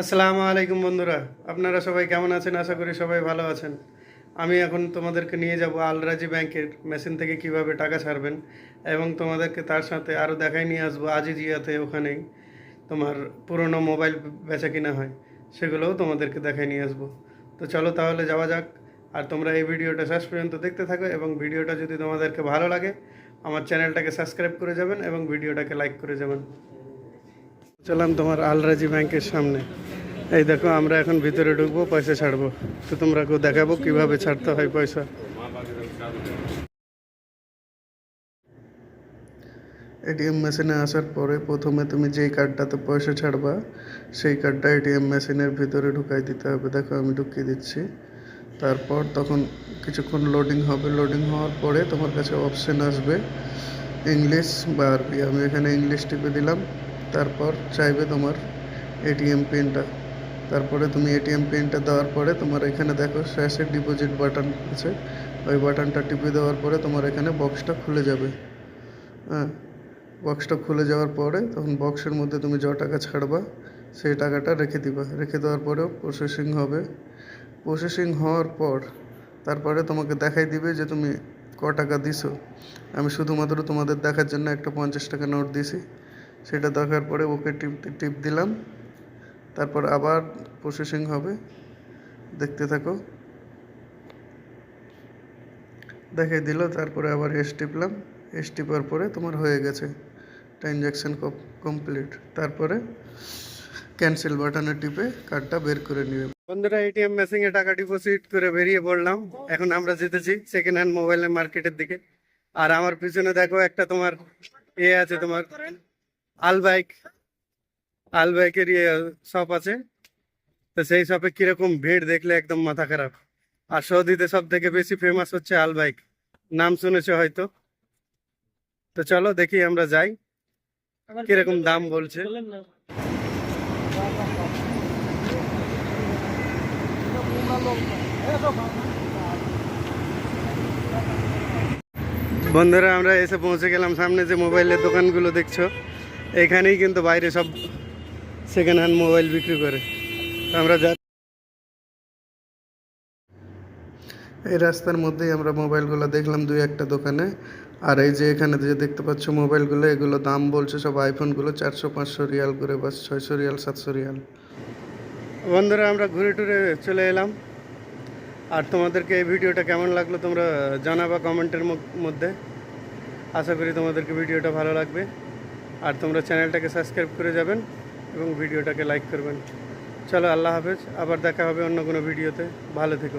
আসসালামু আলাইকুম বন্ধুরা। আপনারা সবাই কেমন আছেন? আশা করি সবাই ভালো আছেন। আমি এখন তোমাদেরকে নিয়ে যাব আলরাজি ব্যাংকের মেশিন থেকে কীভাবে টাকা ছাড়বেন এবং তোমাদেরকে তার সাথে আরও দেখাই নিয়ে আসব আজিজিয়াতে ওখানেই তোমার পুরনো মোবাইল বেচা কিনা হয়, সেগুলোও তোমাদেরকে দেখাই নিয়ে আসব। তো চলো তাহলে যাওয়া যাক। আর তোমরা এই ভিডিওটা শেষ পর্যন্ত দেখতে থাকো এবং ভিডিওটা যদি তোমাদেরকে ভালো লাগে, আমার চ্যানেলটাকে সাবস্ক্রাইব করে যাবেন এবং ভিডিওটাকে লাইক করে যাবেন। চলাম তোমার আলরাজি ব্যাংকের সামনে। এই দেখো, আমরা এখন ভিতরে ঢুকবো, পয়সা ছাড়বো। তো তোমরা দেখাবো কীভাবে ছাড়তে হয় পয়সা। এটিএম মেশিনে আসার পরে প্রথমে তুমি যেই কার্ডটাতে পয়সা ছাড়বা, সেই কার্ডটা এটিএম মেশিনের ভিতরে ঢুকাই দিতে হবে। দেখো, আমি ঢুকিয়ে দিচ্ছি। তারপর তখন কিছুক্ষণ লোডিং হবে। লোডিং হওয়ার পরে তোমার কাছে অপশন আসবে ইংলিশ বা আরবি। আমি এখানে ইংলিশ টিপে দিলাম। তারপর চাইবে তোমার এটিএম পিনটা তারপরে তুমি এটিএম পিনটা দেওয়ার পরে তোমার এখানে দেখো শেষে ডিপোজিট বাটন আছে। ওই বাটনটা টিপে দেওয়ার পরে তোমার এখানে বক্সটা খুলে যাবে। হ্যাঁ বক্সটা খুলে যাওয়ার পরে তখন বক্সের মধ্যে তুমি য টাকা ছাড়বা, সেই টাকাটা রেখে দিবা। রেখে দেওয়ার পরেও প্রসেসিং হবে। প্রসেসিং হওয়ার পর তারপরে তোমাকে দেখাই দিবে যে তুমি ক টাকা দিছো। আমি শুধুমাত্র তোমাদের দেখার জন্য একটা পঞ্চাশ টাকা নোট দিছি। সেটা দেখার পরে ওকে টিপ টিপ দিলাম। তারপর আবার প্রসেসিং হবে। দেখতে থাকো। দেখে দিল, তারপরে আবার এস টিপলাম। এস টিপার পরে তোমার হয়ে গেছে। ট্রানজ্যাকশান কমপ্লিট তারপরে ক্যান্সেল বাটনে টিপে কার্ডটা বের করে নিবে। বন্ধুরা এটিএম মেশিনে টাকা ডিপোজিট করে বেরিয়ে পড়লাম। এখন আমরা যেতেছি সেকেন্ড হ্যান্ড মোবাইলের মার্কেটের দিকে। আর আমার পিছনে দেখো একটা তোমার এ আছে তোমার আলবাইক আলবাইকের ইয়ে শপ আছে। তো সেই শপে কীরকম ভিড় দেখলে একদম মাথা খারাপ। আর সৌদিতে সব থেকে বেশি ফেমাস হচ্ছে আলবাইক নাম শুনেছো হয়তো। তো চলো দেখি আমরা যাই। কীরকম দাম বলছে? বন্ধুরা আমরা এসে পৌঁছে গেলাম সামনে যে মোবাইলের দোকানগুলো দেখছ। এখানেই কিন্তু বাইরে সব সেকেন্ড হ্যান্ড মোবাইল বিক্রি করে। আমরা যা এই রাস্তার মধ্যেই আমরা মোবাইলগুলো দেখলাম দুই একটা দোকানে। আর এই যে এখানে যে দেখতে পাচ্ছ মোবাইলগুলো এগুলো দাম বলছে সব আইফোনগুলো চারশো, পাঁচশো রিয়াল করে বা ছয়শো রিয়াল, সাতশো রিয়াল। বন্ধুরা, আমরা ঘুরে টুরে চলে এলাম। আর তোমাদেরকে এই ভিডিওটা কেমন লাগল তোমরা জানাবা কমেন্টের মধ্যে। আশা করি তোমাদেরকে ভিডিওটা ভালো লাগবে। আর তোমরা চ্যানেলটাকে সাবস্ক্রাইব করে যাবেন। এবং ভিডিওটাকে লাইক করবেন। চলো, আল্লাহ হাফেজ। আবার দেখা হবে অন্য কোনো ভিডিওতে। ভালো থেকো।